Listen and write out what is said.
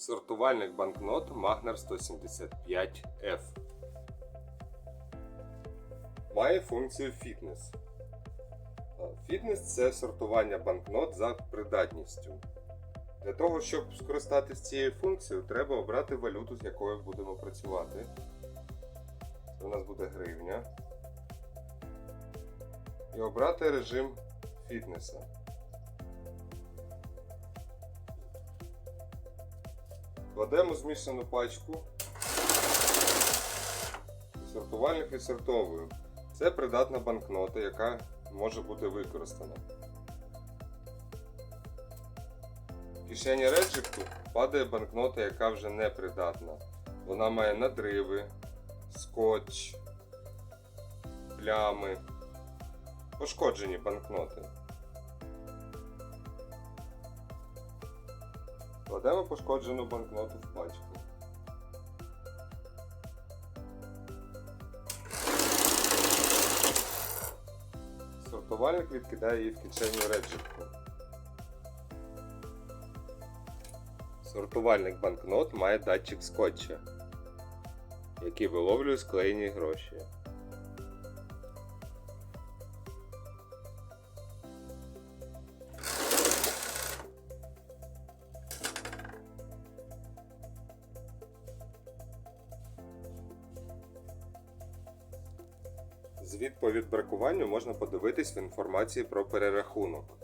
Сортувальник банкнот Magnar 175F. Має функцію фітнес. Фітнес це сортування банкнот за придатністю. Для того, щоб скористатися цією функцією, треба обрати валюту, з якою будемо працювати. Це у нас буде гривня. І обрати режим фітнеса. Кладемо змішану пачку. Сортувальник відсортовую. Це придатна банкнота, яка може бути використана. В кишені реджику падає банкнота, яка вже не придатна. Вона має надриви, скотч, плями, пошкоджені банкноти. Кладемо пошкоджену банкноту в пачку. Сортувальник відкидає її в кишеню реджику. Сортувальник банкнот має датчик скотча, який виловлює склеєні гроші. Звіт по відбракуванню можна подивитись в інформації про перерахунок.